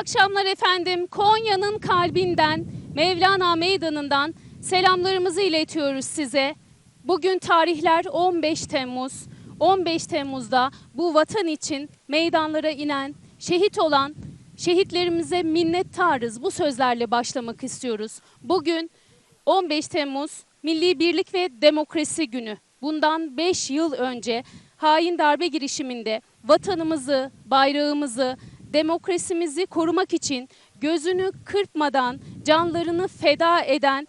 Akşamlar efendim. Konya'nın kalbinden, Mevlana Meydanı'ndan selamlarımızı iletiyoruz size. Bugün tarihler 15 Temmuz. 15 Temmuz'da bu vatan için meydanlara inen, şehit olan şehitlerimize minnettarız. Bu sözlerle başlamak istiyoruz. Bugün 15 Temmuz Milli Birlik ve Demokrasi Günü. Bundan 5 yıl önce hain darbe girişiminde vatanımızı, bayrağımızı, demokrasimizi korumak için gözünü kırpmadan canlarını feda eden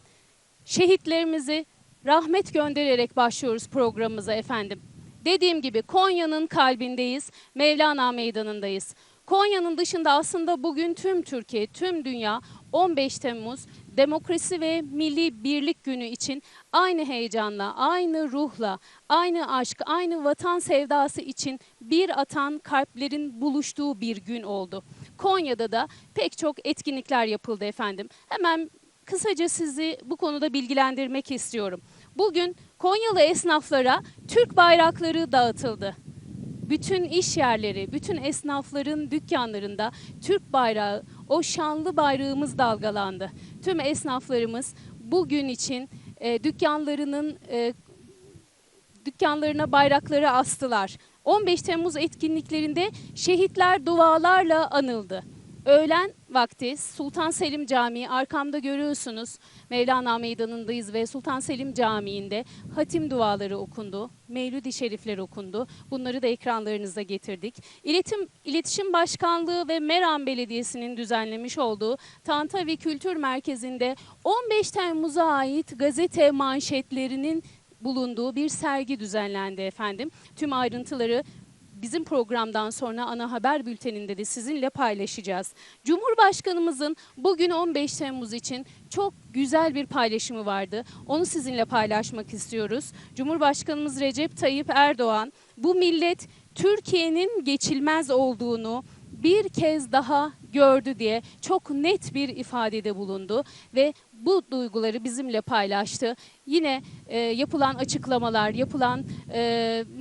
şehitlerimizi rahmet göndererek başlıyoruz programımıza efendim. Dediğim gibi Konya'nın kalbindeyiz, Mevlana Meydanı'ndayız. Konya'nın dışında aslında bugün tüm Türkiye, tüm dünya 15 Temmuz Demokrasi ve Milli Birlik Günü için aynı heyecanla, aynı ruhla, aynı aşk, aynı vatan sevdası için bir atan kalplerin buluştuğu bir gün oldu. Konya'da da pek çok etkinlikler yapıldı efendim. Hemen kısaca sizi bu konuda bilgilendirmek istiyorum. Bugün Konyalı esnaflara Türk bayrakları dağıtıldı. Bütün iş yerleri, bütün esnafların dükkanlarında Türk bayrağı, o şanlı bayrağımız dalgalandı. Tüm esnaflarımız bugün için e, dükkanlarının e, dükkanlarına bayrakları astılar. 15 Temmuz etkinliklerinde şehitler dualarla anıldı. Öğlen vakti Sultan Selim Camii arkamda görüyorsunuz. Mevlana Meydanı'ndayız ve Sultan Selim Camii'nde hatim duaları okundu. Mevlid-i Şerifler okundu. Bunları da ekranlarınıza getirdik. İletim, İletişim Başkanlığı ve Meram Belediyesi'nin düzenlemiş olduğu Tantavi Kültür Merkezi'nde 15 Temmuz'a ait gazete manşetlerinin bulunduğu bir sergi düzenlendi efendim. Tüm ayrıntıları bizim programdan sonra ana haber bülteninde de sizinle paylaşacağız. Cumhurbaşkanımızın bugün 15 Temmuz için çok güzel bir paylaşımı vardı. Onu sizinle paylaşmak istiyoruz. Cumhurbaşkanımız Recep Tayyip Erdoğan bu millet Türkiye'nin geçilmez olduğunu bir kez daha gördü diye çok net bir ifadede bulundu ve bu duyguları bizimle paylaştı. Yine e, yapılan açıklamalar, yapılan e,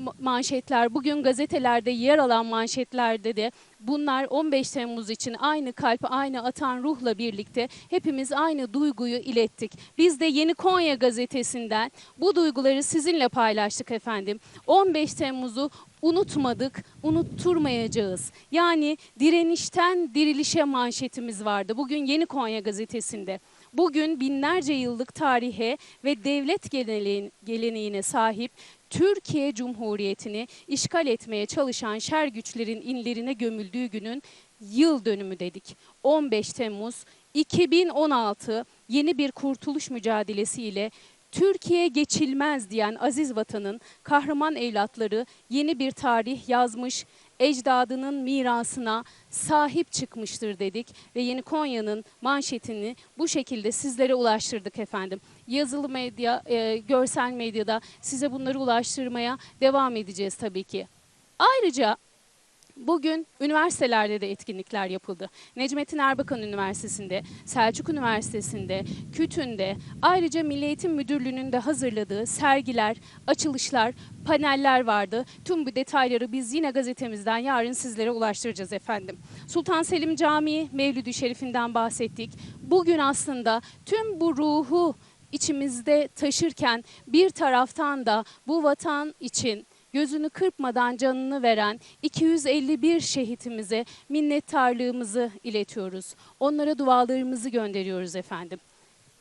ma- manşetler, bugün gazetelerde yer alan manşetlerde de bunlar 15 Temmuz için aynı kalp, aynı atan ruhla birlikte hepimiz aynı duyguyu ilettik. Biz de Yeni Konya gazetesinden bu duyguları sizinle paylaştık efendim. 15 Temmuz'u unutmadık, unutturmayacağız. Yani direnişten dirilişe manşetimiz vardı. Bugün Yeni Konya gazetesinde. Bugün binlerce yıllık tarihe ve devlet geleneğin- geleneğine sahip Türkiye Cumhuriyeti'ni işgal etmeye çalışan şer güçlerin inlerine gömüldüğü günün yıl dönümü dedik. 15 Temmuz 2016 yeni bir kurtuluş mücadelesiyle Türkiye geçilmez diyen aziz vatanın kahraman evlatları yeni bir tarih yazmış, ecdadının mirasına sahip çıkmıştır dedik ve Yeni Konya'nın manşetini bu şekilde sizlere ulaştırdık efendim. Yazılı medya, e, görsel medyada size bunları ulaştırmaya devam edeceğiz tabii ki. Ayrıca Bugün üniversitelerde de etkinlikler yapıldı. Necmettin Erbakan Üniversitesi'nde, Selçuk Üniversitesi'nde, KÜTÜ'nde, ayrıca Milli Eğitim Müdürlüğü'nün de hazırladığı sergiler, açılışlar, paneller vardı. Tüm bu detayları biz yine gazetemizden yarın sizlere ulaştıracağız efendim. Sultan Selim Camii Mevlid-i Şerif'inden bahsettik. Bugün aslında tüm bu ruhu içimizde taşırken bir taraftan da bu vatan için gözünü kırpmadan canını veren 251 şehitimize minnettarlığımızı iletiyoruz. Onlara dualarımızı gönderiyoruz efendim.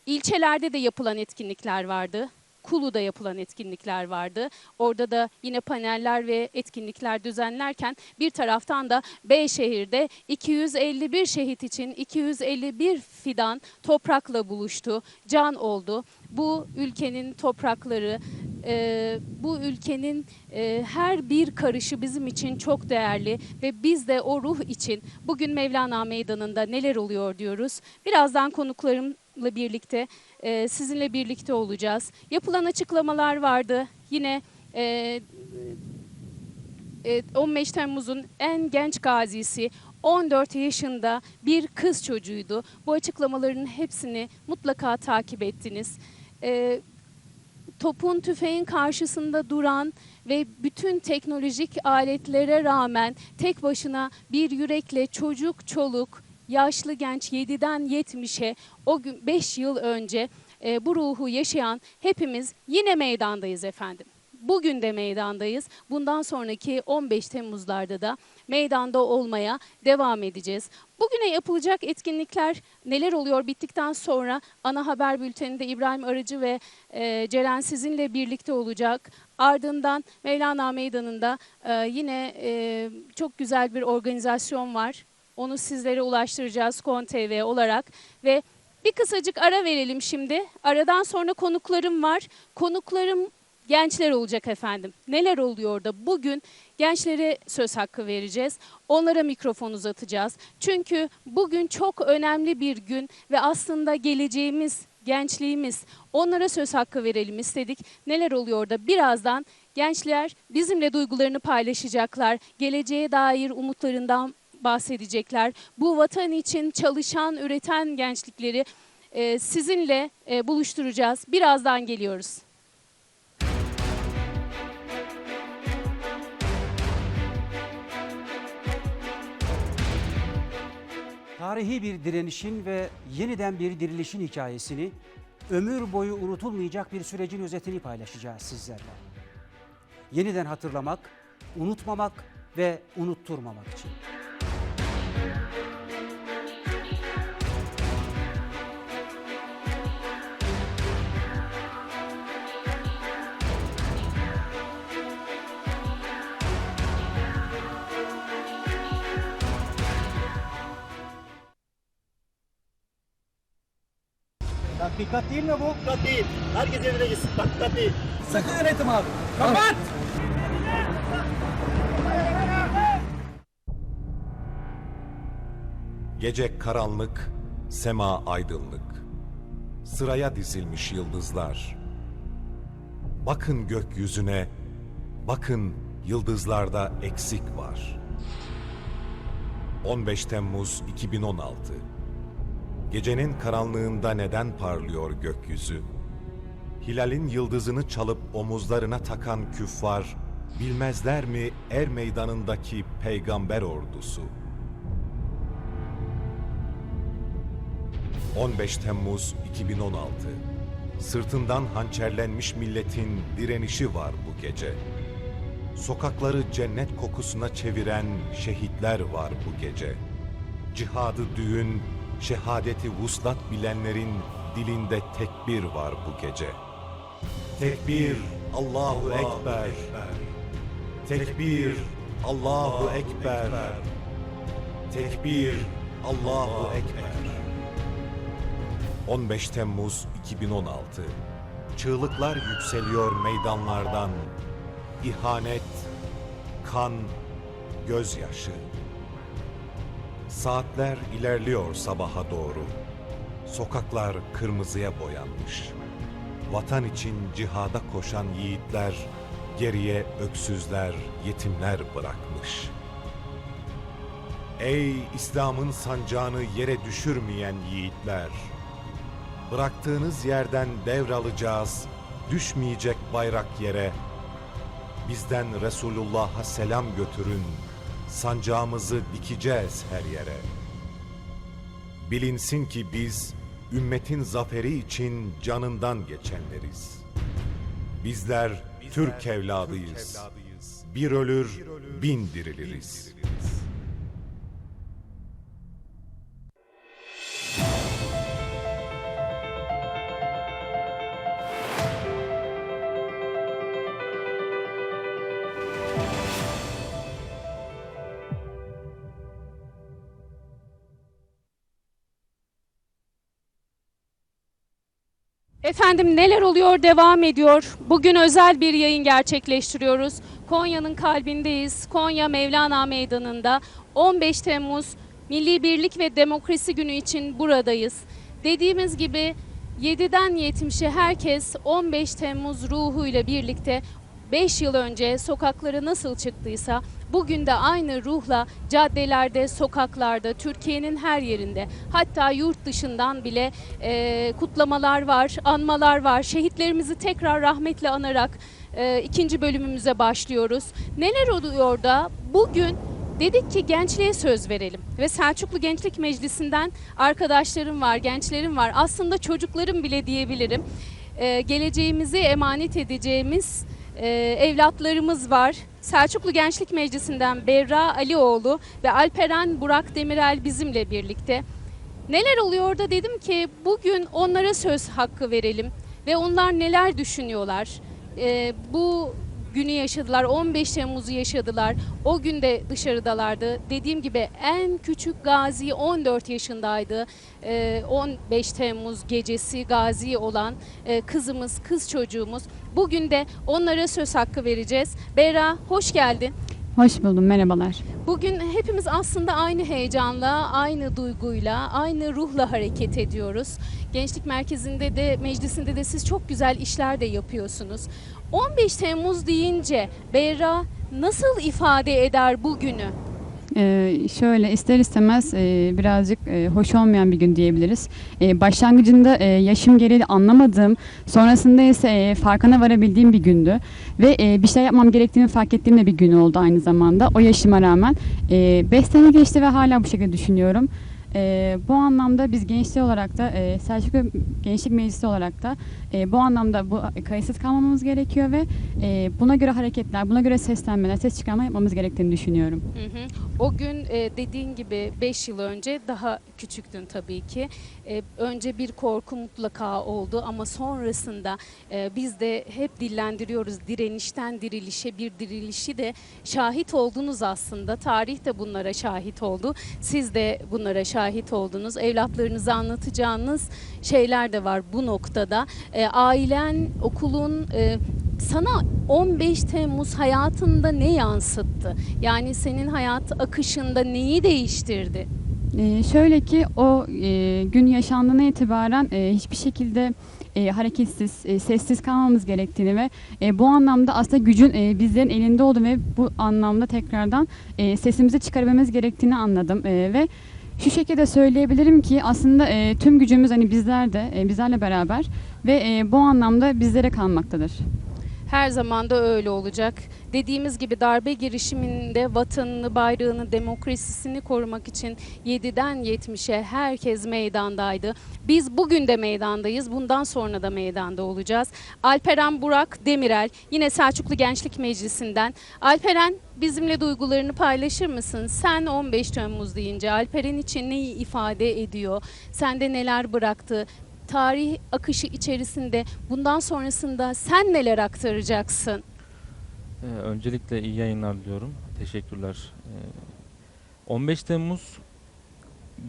İlçelerde de yapılan etkinlikler vardı. Kulu'da yapılan etkinlikler vardı. Orada da yine paneller ve etkinlikler düzenlerken bir taraftan da Beyşehir'de 251 şehit için 251 fidan toprakla buluştu, can oldu. Bu ülkenin toprakları, e, bu ülkenin e, her bir karışı bizim için çok değerli ve biz de o ruh için bugün Mevlana Meydanı'nda neler oluyor diyoruz. Birazdan konuklarımla birlikte e, sizinle birlikte olacağız. Yapılan açıklamalar vardı. Yine e, e, 15 Temmuz'un en genç gazisi 14 yaşında bir kız çocuğuydu. Bu açıklamaların hepsini mutlaka takip ettiniz. E, topun tüfeğin karşısında duran ve bütün teknolojik aletlere rağmen tek başına bir yürekle çocuk çoluk yaşlı genç 7'den 70'e o gün 5 yıl önce e, bu ruhu yaşayan hepimiz yine meydandayız efendim. Bugün de meydandayız. Bundan sonraki 15 Temmuzlarda da meydanda olmaya devam edeceğiz. Bugüne yapılacak etkinlikler neler oluyor bittikten sonra ana haber bülteninde İbrahim Arıcı ve e, Ceren sizinle birlikte olacak. Ardından Mevlana Meydanı'nda e, yine e, çok güzel bir organizasyon var. Onu sizlere ulaştıracağız Kon TV olarak ve bir kısacık ara verelim şimdi. Aradan sonra konuklarım var. Konuklarım gençler olacak efendim. Neler oluyor da bugün gençlere söz hakkı vereceğiz. Onlara mikrofon uzatacağız. Çünkü bugün çok önemli bir gün ve aslında geleceğimiz, gençliğimiz. Onlara söz hakkı verelim istedik. Neler oluyor da birazdan gençler bizimle duygularını paylaşacaklar. Geleceğe dair umutlarından bahsedecekler. Bu vatan için çalışan, üreten gençlikleri e, sizinle e, buluşturacağız. Birazdan geliyoruz. Tarihi bir direnişin ve yeniden bir dirilişin hikayesini, ömür boyu unutulmayacak bir sürecin özetini paylaşacağız sizlerle. Yeniden hatırlamak, unutmamak ve unutturmamak için. Tatbikat değil mi bu? Tatbikat değil. Herkes evine gitsin. Tatbikat değil. Sakın yönetim abi. Kapat! Gece karanlık, sema aydınlık. Sıraya dizilmiş yıldızlar. Bakın gökyüzüne, bakın yıldızlarda eksik var. 15 Temmuz 2016 Gecenin karanlığında neden parlıyor gökyüzü? Hilal'in yıldızını çalıp omuzlarına takan küffar, bilmezler mi er meydanındaki peygamber ordusu? 15 Temmuz 2016 Sırtından hançerlenmiş milletin direnişi var bu gece. Sokakları cennet kokusuna çeviren şehitler var bu gece. Cihadı düğün, şehadeti vuslat bilenlerin dilinde tekbir var bu gece. Tekbir, Allahu Ekber. Tekbir, Allahu Ekber. Tekbir, Allahu Ekber. 15 Temmuz 2016 Çığlıklar yükseliyor meydanlardan. İhanet, kan, gözyaşı. Saatler ilerliyor sabaha doğru. Sokaklar kırmızıya boyanmış. Vatan için cihada koşan yiğitler geriye öksüzler, yetimler bırakmış. Ey İslam'ın sancağını yere düşürmeyen yiğitler! Bıraktığınız yerden devralacağız, düşmeyecek bayrak yere. Bizden Resulullah'a selam götürün, sancağımızı dikeceğiz her yere. Bilinsin ki biz, ümmetin zaferi için canından geçenleriz. Bizler, Türk evladıyız. Bir ölür, bin diriliriz. Efendim neler oluyor devam ediyor. Bugün özel bir yayın gerçekleştiriyoruz. Konya'nın kalbindeyiz. Konya Mevlana Meydanı'nda 15 Temmuz Milli Birlik ve Demokrasi Günü için buradayız. Dediğimiz gibi 7'den 70'e herkes 15 Temmuz ruhuyla birlikte 5 yıl önce sokaklara nasıl çıktıysa bugün de aynı ruhla caddelerde, sokaklarda, Türkiye'nin her yerinde hatta yurt dışından bile e, kutlamalar var, anmalar var. Şehitlerimizi tekrar rahmetle anarak e, ikinci bölümümüze başlıyoruz. Neler oluyor da bugün Dedik ki gençliğe söz verelim ve Selçuklu Gençlik Meclisi'nden arkadaşlarım var, gençlerim var. Aslında çocuklarım bile diyebilirim. Ee, geleceğimizi emanet edeceğimiz e, evlatlarımız var. Selçuklu Gençlik Meclisi'nden Berra Alioğlu ve Alperen Burak Demirel bizimle birlikte. Neler oluyor da dedim ki bugün onlara söz hakkı verelim ve onlar neler düşünüyorlar. Ee, bu günü yaşadılar, 15 Temmuz'u yaşadılar. O gün de dışarıdalardı. Dediğim gibi en küçük Gazi 14 yaşındaydı. Ee, 15 Temmuz gecesi Gazi olan e, kızımız, kız çocuğumuz. Bugün de onlara söz hakkı vereceğiz. Berra hoş geldin. Hoş buldum, merhabalar. Bugün hepimiz aslında aynı heyecanla, aynı duyguyla, aynı ruhla hareket ediyoruz. Gençlik Merkezi'nde de, meclisinde de siz çok güzel işler de yapıyorsunuz. 15 Temmuz deyince Berra nasıl ifade eder bugünü? Ee, şöyle ister istemez e, birazcık e, hoş olmayan bir gün diyebiliriz. E, başlangıcında e, yaşım gereği anlamadığım, sonrasında ise e, farkına varabildiğim bir gündü. Ve e, bir şey yapmam gerektiğini fark ettiğim de bir gün oldu aynı zamanda. O yaşıma rağmen. 5 sene geçti ve hala bu şekilde düşünüyorum. E, bu anlamda biz gençler olarak da e, Selçuklu Gençlik Meclisi olarak da e, bu anlamda bu kayıtsız kalmamamız gerekiyor ve e, buna göre hareketler, buna göre seslenmeler, ses çıkarma yapmamız gerektiğini düşünüyorum. Hı hı. O gün e, dediğin gibi 5 yıl önce daha küçüktün tabii ki. E, önce bir korku mutlaka oldu ama sonrasında e, biz de hep dillendiriyoruz direnişten dirilişe bir dirilişi de şahit oldunuz aslında. Tarih de bunlara şahit oldu. Siz de bunlara şahit oldunuz. Evlatlarınıza anlatacağınız şeyler de var bu noktada. E, ailen, okulun e, sana 15 Temmuz hayatında ne yansıttı? Yani senin hayat akışında neyi değiştirdi? Ee, şöyle ki o e, gün yaşandığına itibaren e, hiçbir şekilde e, hareketsiz, e, sessiz kalmamız gerektiğini ve e, bu anlamda aslında gücün e, bizlerin elinde olduğunu ve bu anlamda tekrardan e, sesimizi çıkarmamız gerektiğini anladım E, ve şu şekilde söyleyebilirim ki aslında e, tüm gücümüz hani bizlerde, e, bizlerle beraber ve e, bu anlamda bizlere kalmaktadır. Her zaman da öyle olacak. Dediğimiz gibi darbe girişiminde vatanını, bayrağını, demokrasisini korumak için 7'den 70'e herkes meydandaydı. Biz bugün de meydandayız. Bundan sonra da meydanda olacağız. Alperen Burak Demirel yine Selçuklu Gençlik Meclisi'nden. Alperen bizimle duygularını paylaşır mısın? Sen 15 Temmuz deyince Alperen için neyi ifade ediyor? Sende neler bıraktı? Tarih akışı içerisinde bundan sonrasında sen neler aktaracaksın? Ee, öncelikle iyi yayınlar diliyorum. Teşekkürler. Ee, 15 Temmuz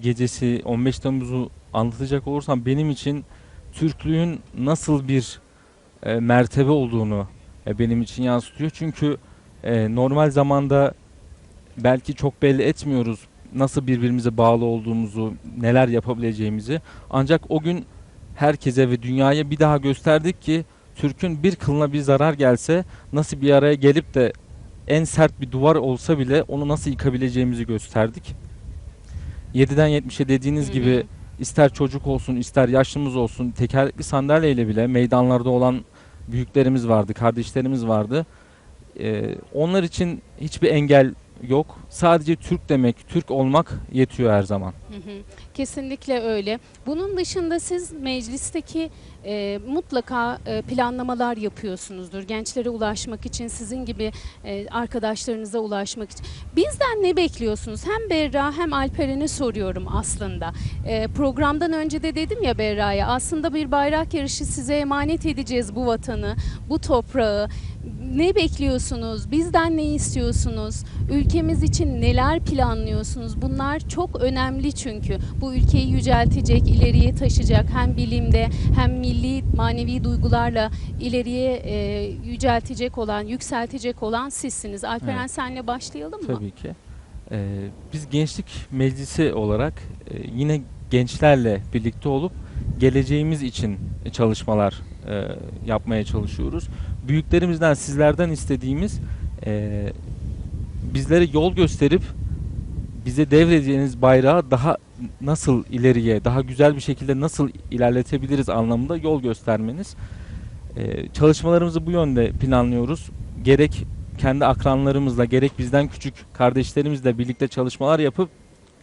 gecesi 15 Temmuz'u anlatacak olursam benim için Türklüğün nasıl bir e, mertebe olduğunu e, benim için yansıtıyor. Çünkü e, normal zamanda belki çok belli etmiyoruz nasıl birbirimize bağlı olduğumuzu, neler yapabileceğimizi. Ancak o gün herkese ve dünyaya bir daha gösterdik ki Türk'ün bir kılına bir zarar gelse nasıl bir araya gelip de en sert bir duvar olsa bile onu nasıl yıkabileceğimizi gösterdik. 7'den 70'e dediğiniz Hı hı. gibi ister çocuk olsun ister yaşlımız olsun tekerlekli sandalyeyle bile meydanlarda olan büyüklerimiz vardı, kardeşlerimiz vardı. Ee, onlar için hiçbir engel yok. Sadece Türk demek, Türk olmak yetiyor her zaman. Kesinlikle öyle. Bunun dışında siz meclisteki e, mutlaka e, planlamalar yapıyorsunuzdur. Gençlere ulaşmak için, sizin gibi e, arkadaşlarınıza ulaşmak için. Bizden ne bekliyorsunuz? Hem Berra hem Alperen'e soruyorum aslında. E, programdan önce de dedim ya Berra'ya aslında bir bayrak yarışı size emanet edeceğiz bu vatanı, bu toprağı. Ne bekliyorsunuz? Bizden ne istiyorsunuz? Ülkemiz için neler planlıyorsunuz? Bunlar çok önemli çünkü. Bu ülkeyi yüceltecek, ileriye taşıyacak hem bilimde hem milli manevi duygularla ileriye e, yüceltecek olan, yükseltecek olan sizsiniz. Alperen Evet. senle başlayalım mı? Tabii ki. Ee, biz gençlik meclisi olarak e, yine gençlerle birlikte olup geleceğimiz için çalışmalar e, yapmaya çalışıyoruz. Büyüklerimizden, sizlerden istediğimiz e, bizlere yol gösterip bize devredeceğiniz bayrağı daha nasıl ileriye, daha güzel bir şekilde nasıl ilerletebiliriz anlamında yol göstermeniz. E, çalışmalarımızı bu yönde planlıyoruz. Gerek kendi akranlarımızla gerek bizden küçük kardeşlerimizle birlikte çalışmalar yapıp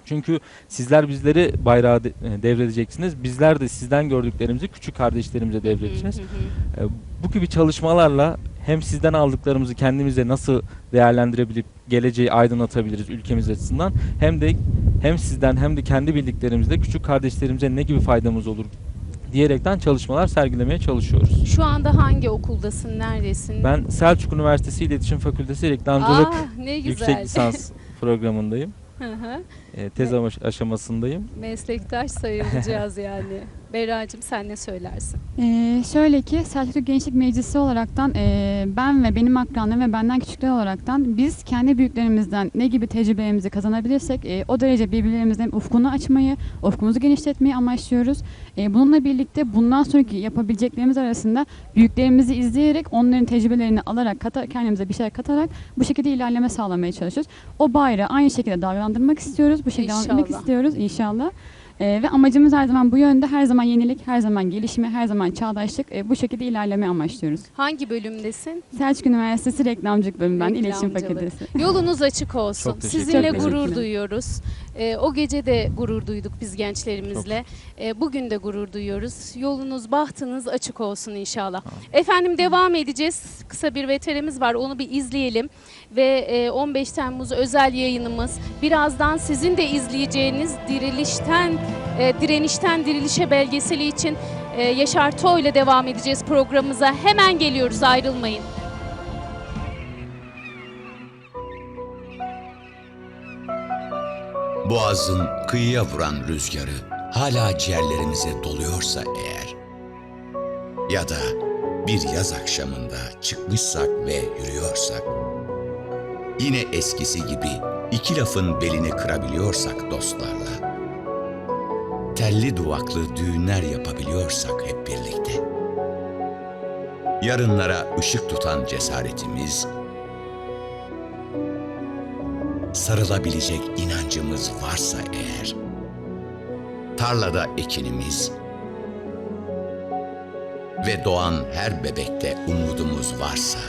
çünkü sizler bizleri bayrağı de- e, devredeceksiniz. Bizler de sizden gördüklerimizi küçük kardeşlerimize devredeceğiz. Hı hı hı. E, Bu gibi çalışmalarla hem sizden aldıklarımızı kendimize nasıl değerlendirebilip geleceği aydınlatabiliriz ülkemiz açısından hem de hem sizden hem de kendi bildiklerimizle küçük kardeşlerimize ne gibi faydamız olur diyerekten çalışmalar sergilemeye çalışıyoruz. Şu anda hangi okuldasın? Neredesin? Ben Selçuk Üniversitesi İletişim Fakültesi Reklamcılık Aa, güzel. yüksek lisans programındayım. Hı hı. E, tez amaş- aşamasındayım. Meslektaş sayılacağız yani. Beracığım sen ne söylersin? Ee, şöyle ki Selçuklu Gençlik Meclisi olaraktan e, ben ve benim akranlarım ve benden küçükler olaraktan biz kendi büyüklerimizden ne gibi tecrübelerimizi kazanabilirsek e, o derece birbirlerimizin ufkunu açmayı, ufkumuzu genişletmeyi amaçlıyoruz. E, bununla birlikte bundan sonraki yapabileceklerimiz arasında büyüklerimizi izleyerek onların tecrübelerini alarak kata, kendimize bir şeyler katarak bu şekilde ilerleme sağlamaya çalışıyoruz. O bayrağı aynı şekilde dalgalandırmak istiyoruz. Bu şekilde devam etmek İnşallah. istiyoruz inşallah. Ee, ve amacımız her zaman bu yönde, her zaman yenilik, her zaman gelişme, her zaman çağdaşlık. Ee, bu şekilde ilerleme amaçlıyoruz. Hangi bölümdesin? Selçuk Üniversitesi Reklamcılık Bölümü ben, İletişim Reklamcılık. Fakültesi. Yolunuz açık olsun. Çok teşekkür Sizinle ederim. gurur duyuyoruz. Ee, o gece de gurur duyduk biz gençlerimizle. Ee, bugün de gurur duyuyoruz. Yolunuz, bahtınız açık olsun inşallah. Efendim devam edeceğiz. Kısa bir veterimiz var. Onu bir izleyelim. Ve e, 15 Temmuz özel yayınımız. Birazdan sizin de izleyeceğiniz dirilişten e, direnişten dirilişe belgeseli için e, Yaşar Toy ile devam edeceğiz programımıza. Hemen geliyoruz ayrılmayın. Boğazın kıyıya vuran rüzgarı hala ciğerlerimize doluyorsa eğer ya da bir yaz akşamında çıkmışsak ve yürüyorsak yine eskisi gibi iki lafın belini kırabiliyorsak dostlarla telli duvaklı düğünler yapabiliyorsak hep birlikte yarınlara ışık tutan cesaretimiz sarılabilecek inancımız varsa eğer, tarlada ekinimiz ve doğan her bebekte umudumuz varsa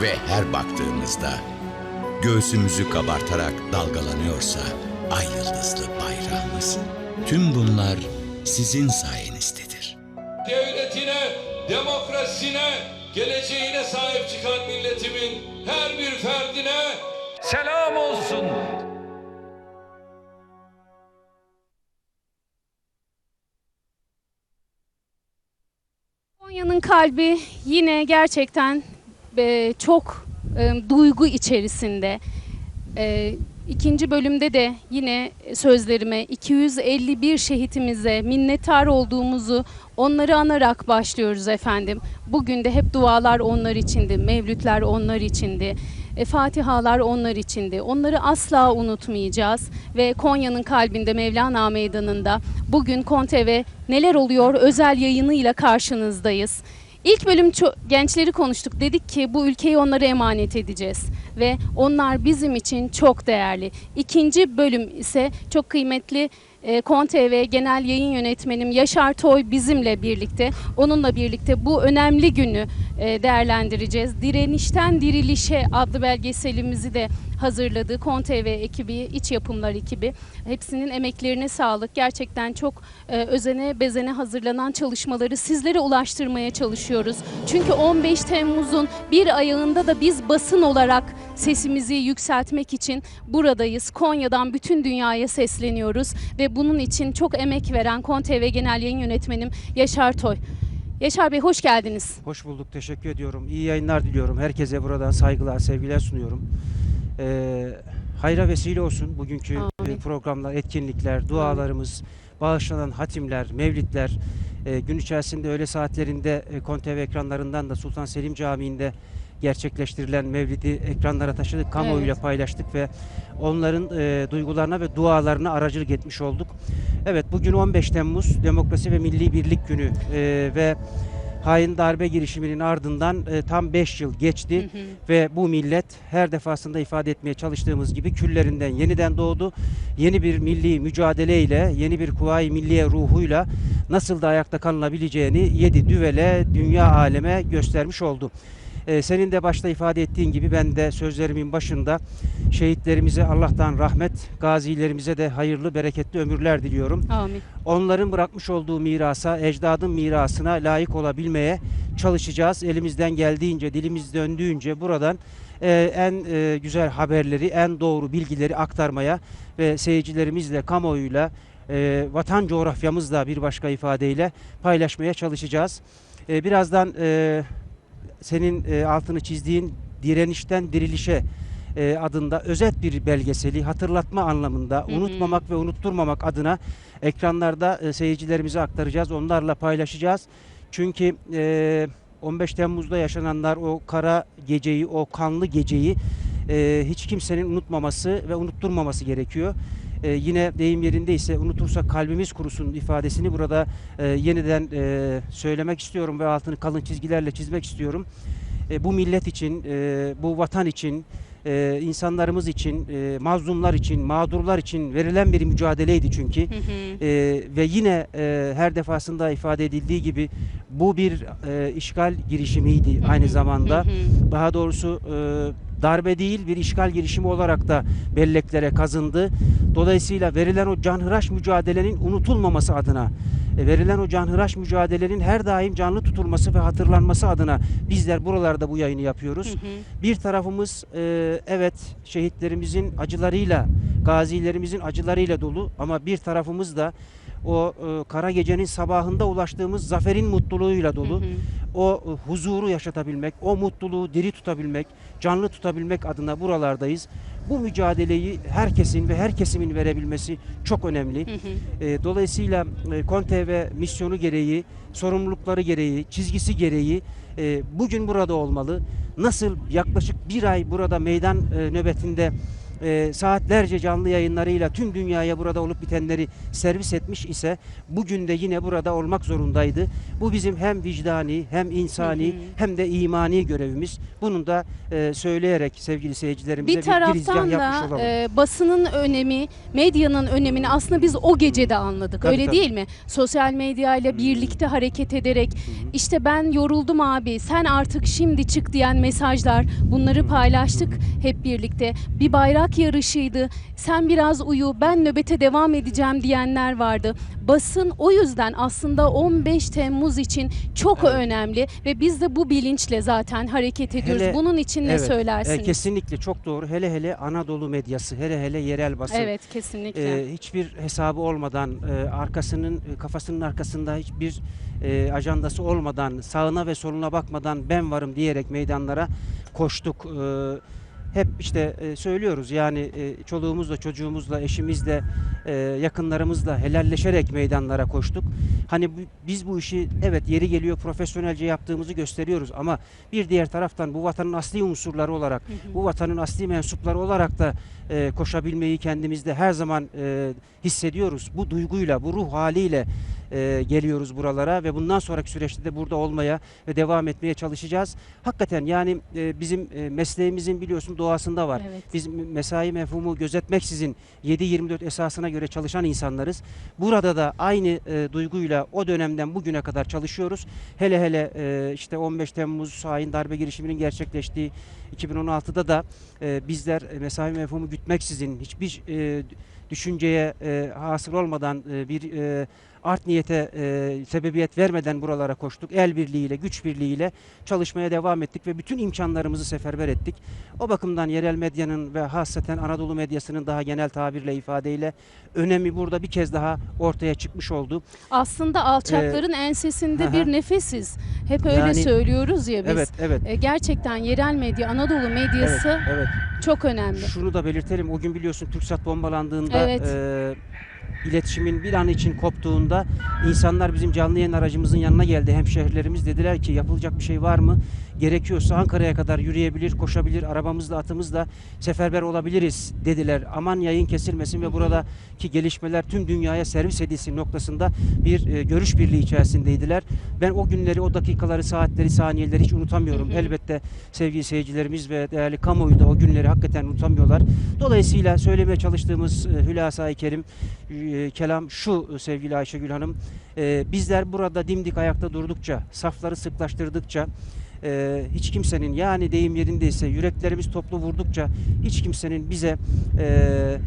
ve her baktığımızda göğsümüzü kabartarak dalgalanıyorsa ay yıldızlı bayrağımız, tüm bunlar sizin sayenizdedir. devletine, demokrasisine, geleceğine sahip çıkan milletimin her bir ferdine selam olsun. Konya'nın kalbi yine gerçekten e, çok e, duygu içerisinde. E, ikinci bölümde de yine sözlerime 251 şehitimize minnettar olduğumuzu onları anarak başlıyoruz efendim. Bugün de hep dualar onlar içindi, mevlütler onlar içindi. E, Fatihalar onlar içindi. Onları asla unutmayacağız ve Konya'nın kalbinde Mevlana Meydanı'nda bugün KonTV neler oluyor özel yayınıyla karşınızdayız. İlk bölüm gençleri konuştuk. Dedik ki bu ülkeyi onlara emanet edeceğiz ve onlar bizim için çok değerli. İkinci bölüm ise çok kıymetli e, Kon TV Genel Yayın Yönetmenim Yaşar Toy bizimle birlikte. Onunla birlikte bu önemli günü e, değerlendireceğiz. Direnişten Dirilişe adlı belgeselimizi de hazırladı. Kon TV ekibi, iç yapımlar ekibi. Hepsinin emeklerine sağlık. Gerçekten çok e, özene bezene hazırlanan çalışmaları sizlere ulaştırmaya çalışıyoruz. Çünkü 15 Temmuz'un bir ayağında da biz basın olarak sesimizi yükseltmek için buradayız. Konya'dan bütün dünyaya sesleniyoruz ve bunun için çok emek veren Kon TV Genel Yayın Yönetmenim Yaşar Toy. Yaşar Bey hoş geldiniz. Hoş bulduk, teşekkür ediyorum. İyi yayınlar diliyorum. Herkese buradan saygılar, sevgiler sunuyorum. Ee, hayra vesile olsun bugünkü Amin. e, programlar, etkinlikler, dualarımız, bağışlanan hatimler, mevlitler. e, gün içerisinde öğle saatlerinde e, KonTV ekranlarından da Sultan Selim Camii'nde gerçekleştirilen mevlidi ekranlara taşıdık, kamuoyuyla Evet. paylaştık ve onların e, duygularına ve dualarına aracılık etmiş olduk. Evet bugün 15 Temmuz Demokrasi ve Milli Birlik Günü e, ve hain darbe girişiminin ardından e, tam 5 yıl geçti ve bu millet her defasında ifade etmeye çalıştığımız gibi küllerinden yeniden doğdu. Yeni bir milli mücadeleyle, yeni bir kuvayi milliye ruhuyla nasıl da ayakta kalınabileceğini yedi düvele dünya aleme göstermiş oldu. Ee, senin de başta ifade ettiğin gibi ben de sözlerimin başında şehitlerimize Allah'tan rahmet, gazilerimize de hayırlı, bereketli ömürler diliyorum. Amin. Onların bırakmış olduğu mirasa, ecdadın mirasına layık olabilmeye çalışacağız. Elimizden geldiğince, dilimiz döndüğünce buradan e, en e, güzel haberleri, en doğru bilgileri aktarmaya ve seyircilerimizle, kamuoyuyla, e, vatan coğrafyamızla bir başka ifadeyle paylaşmaya çalışacağız. E, birazdan e, senin e, altını çizdiğin direnişten dirilişe e, adında özet bir belgeseli hatırlatma anlamında hı. unutmamak ve unutturmamak adına ekranlarda e, seyircilerimize aktaracağız. Onlarla paylaşacağız. Çünkü e, 15 Temmuz'da yaşananlar o kara geceyi, o kanlı geceyi e, hiç kimsenin unutmaması ve unutturmaması gerekiyor. E, yine deyim yerindeyse unutursak kalbimiz kurusun ifadesini burada e, yeniden e, söylemek istiyorum ve altını kalın çizgilerle çizmek istiyorum. E, bu millet için, e, bu vatan için, e, insanlarımız için, e, mazlumlar için, mağdurlar için verilen bir mücadeleydi çünkü. Hı hı. E, ve yine e, her defasında ifade edildiği gibi bu bir e, işgal girişimiydi aynı zamanda. Hı hı. Daha doğrusu e, darbe değil bir işgal girişimi olarak da belleklere kazındı. Dolayısıyla verilen o canhıraş mücadelenin unutulmaması adına, e, verilen o canhıraş mücadelenin her daim canlı tutulması ve hatırlanması adına bizler buralarda bu yayını yapıyoruz. Hı hı. Bir tarafımız e, evet şehitlerimizin acılarıyla, gazilerimizin acılarıyla dolu ama bir tarafımız da o e, kara gecenin sabahında ulaştığımız zaferin mutluluğuyla dolu. Hı hı. O e, huzuru yaşatabilmek, o mutluluğu diri tutabilmek, canlı tutabilmek adına buralardayız. Bu mücadeleyi herkesin ve her kesimin verebilmesi çok önemli. Hı hı. E, dolayısıyla e, Konte ve misyonu gereği, sorumlulukları gereği, çizgisi gereği e, bugün burada olmalı. Nasıl yaklaşık bir ay burada meydan e, nöbetinde e, saatlerce canlı yayınlarıyla tüm dünyaya burada olup bitenleri servis etmiş ise bugün de yine burada olmak zorundaydı. Bu bizim hem vicdani hem insani Hı hı. hem de imani görevimiz. Bunun da e, söyleyerek sevgili seyircilerimize Bir bir, girizgah taraftan yapmış da olalım. e, basının önemi, medyanın önemini aslında biz o gecede anladık. Tabii, Öyle tabii. değil mi? Sosyal medyayla birlikte hareket ederek işte ben yoruldum abi sen artık şimdi çık diyen mesajlar bunları paylaştık hep birlikte. Bir bayrak yarışıydı. Sen biraz uyu ben nöbete devam edeceğim diyenler vardı. Basın o yüzden aslında 15 Temmuz için çok Evet. önemli ve biz de bu bilinçle zaten hareket ediyoruz. Hele- Bunun için ne Evet, söylersiniz? e, kesinlikle çok doğru. Hele hele Anadolu medyası, hele hele yerel basın. Evet kesinlikle. e, hiçbir hesabı olmadan, e, arkasının e, kafasının arkasında hiçbir e, ajandası olmadan, sağına ve soluna bakmadan ben varım diyerek meydanlara koştuk. E, hep işte e, söylüyoruz yani e, çoluğumuzla, çocuğumuzla, eşimizle, e, yakınlarımızla helalleşerek meydanlara koştuk. Hani bu- biz bu işi evet yeri geliyor profesyonelce yaptığımızı gösteriyoruz ama bir diğer taraftan bu vatanın asli unsurları olarak, bu vatanın asli mensupları olarak da e, koşabilmeyi kendimizde her zaman e, hissediyoruz. Bu duyguyla, bu ruh haliyle e, geliyoruz buralara ve bundan sonraki süreçte de burada olmaya ve devam etmeye çalışacağız. Hakikaten yani e, bizim e, mesleğimizin biliyorsun doğasında var. Evet. Biz mesai mefhumu gözetmeksizin 7-24 esasına göre çalışan insanlarız. Burada da aynı e, duyguyla o dönemden bugüne kadar çalışıyoruz. Hele hele e, işte 15 Temmuz hain darbe girişiminin gerçekleştiği 2016'da da e, bizler e, mesai mefhumu gütmeksizin hiçbir e, düşünceye e, hasıl olmadan e, bir e, art niyete e, sebebiyet vermeden buralara koştuk. El birliğiyle, güç birliğiyle çalışmaya devam ettik ve bütün imkanlarımızı seferber ettik. O bakımdan yerel medyanın ve hasreten Anadolu medyasının daha genel tabirle ifadeyle önemi burada bir kez daha ortaya çıkmış oldu. Aslında alçakların ensesinde Ee, hı bir hı. nefesiz. Hep öyle Yani- söylüyoruz ya biz. Evet, evet. E, gerçekten yerel medya, Anadolu Evet, medyası evet. çok önemli. Şunu da belirtelim. O gün biliyorsun TürkSat bombalandığında Evet. e, iletişimin bir an için koptuğunda insanlar bizim canlı yayın aracımızın yanına geldi. Hemşehrilerimiz dediler ki yapılacak bir şey var mı? Gerekiyorsa Ankara'ya kadar yürüyebilir, koşabilir, arabamızla, atımızla seferber olabiliriz dediler. Aman yayın kesilmesin ve buradaki gelişmeler tüm dünyaya servis edilsin noktasında bir e, görüş birliği içerisindeydiler. Ben o günleri, o dakikaları, saatleri, saniyeleri hiç unutamıyorum. Elbette sevgili seyircilerimiz ve değerli kamuoyu da o günleri hakikaten unutamıyorlar. Dolayısıyla söylemeye çalıştığımız e, hülasa-i kerim, e, kelam şu e, sevgili Ayşegül Hanım. E, bizler burada dimdik ayakta durdukça, safları sıklaştırdıkça, e, hiç kimsenin yani deyim yerindeyse yüreklerimiz toplu vurdukça hiç kimsenin bize e,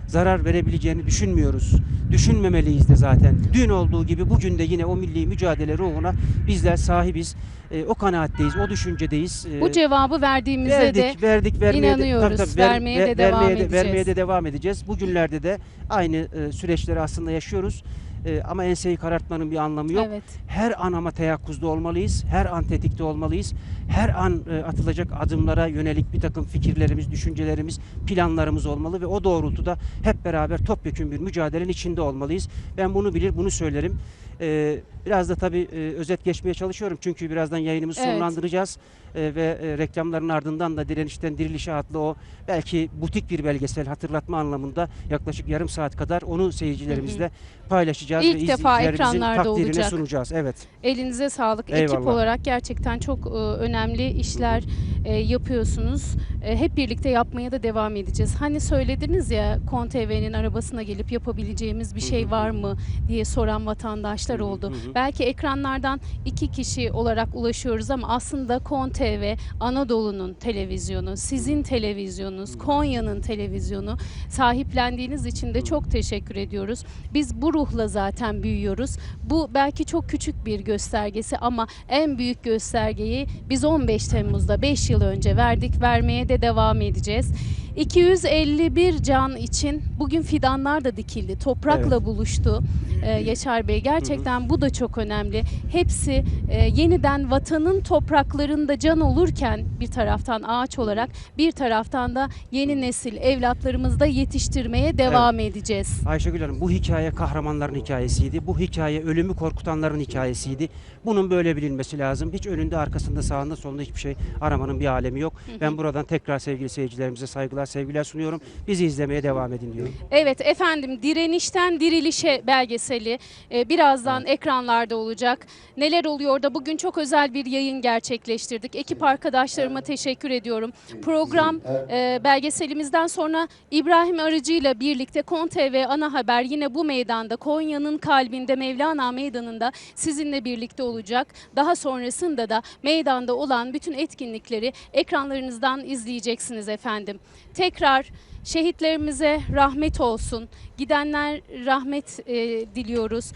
zarar verebileceğini düşünmüyoruz. Düşünmemeliyiz de zaten. Dün olduğu gibi bugün de yine o milli mücadele ruhuna bizler sahibiz. E, o kanaatteyiz, o düşüncedeyiz. E, Bu cevabı verdiğimizde verdik, de verdik, vermeye inanıyoruz. de, tabii, tabii, ver- Vermeye de ver- devam vermeye de, edeceğiz. vermeye de devam edeceğiz. Bugünlerde de aynı e, süreçleri aslında yaşıyoruz. E, ama enseyi karartmanın bir anlamı yok. Evet. Her an ama teyakkuzda olmalıyız. Her an tetikte olmalıyız. Her an e, atılacak adımlara yönelik bir takım fikirlerimiz, düşüncelerimiz, planlarımız olmalı ve o doğrultuda hep beraber topyekun bir mücadelenin içinde olmalıyız. Ben bunu bilir, bunu söylerim. E, biraz da tabii e, özet geçmeye çalışıyorum çünkü birazdan yayınımızı Evet. sonlandıracağız E, ve e, reklamların ardından da Direnişten Dirilişe adlı o belki butik bir belgesel hatırlatma anlamında yaklaşık yarım saat kadar onu seyircilerimizle paylaşacağız İlk ve defa izleyicilerimizin ekranlarda takdirine olacak. sunacağız. Evet. Elinize sağlık. Ekip Eyvallah. olarak gerçekten çok e, önemli işler e, yapıyorsunuz. E, hep birlikte yapmaya da devam edeceğiz. Hani söylediniz ya KonTV'nin arabasına gelip yapabileceğimiz bir şey var mı diye soran vatandaşlar oldu. Belki ekranlardan iki kişi olarak ulaşıyoruz ama aslında KonTV Anadolu'nun televizyonu, sizin televizyonunuz, Konya'nın televizyonu sahiplendiğiniz için de çok teşekkür ediyoruz. Biz bu ruhla zaten büyüyoruz. Bu belki çok küçük bir göstergesi ama en büyük göstergeyi biz 15 Temmuz'da 5 yıl önce verdik. Vermeye de devam edeceğiz. 251 can için bugün fidanlar da dikildi. Toprakla buluştu ee, Yaşar Bey. Gerçekten bu da çok önemli. Hepsi e, yeniden vatanın topraklarında can olurken bir taraftan ağaç olarak bir taraftan da yeni nesil evlatlarımızı da yetiştirmeye devam edeceğiz. Ayşegül Hanım bu hikaye kahramanların hikayesiydi. Bu hikaye ölümü korkutanların hikayesiydi. Bunun böyle bilinmesi lazım. Hiç önünde arkasında sağında solunda hiçbir şey aramanın bir alemi yok. Ben buradan tekrar sevgili seyircilerimize saygılar sevgiler sunuyorum. Bizi izlemeye devam edin diyorum. Evet efendim Direnişten Dirilişe belgeseli e, birazdan ekranlarda olacak. Neler oluyor da bugün çok özel bir yayın gerçekleştirdik. Ekip arkadaşlarıma teşekkür ediyorum. Program e, belgeselimizden sonra İbrahim Arıcı ile birlikte Kon TV ana haber yine bu meydanda Konya'nın kalbinde Mevlana Meydanı'nda sizinle birlikte olacak. Daha sonrasında da meydanda olan bütün etkinlikleri ekranlarınızdan izleyeceksiniz efendim. Tekrar şehitlerimize rahmet olsun. Gidenler rahmet e, diliyoruz.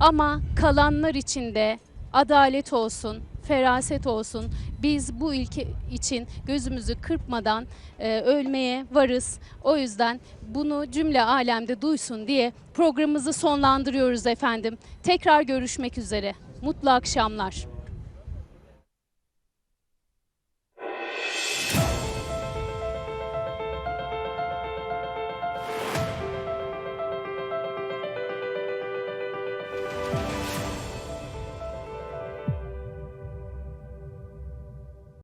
Ama kalanlar için de adalet olsun, feraset olsun. Biz bu ülke için gözümüzü kırpmadan e, ölmeye varız. O yüzden bunu cümle alemde duysun diye programımızı sonlandırıyoruz efendim. Tekrar görüşmek üzere. Mutlu akşamlar.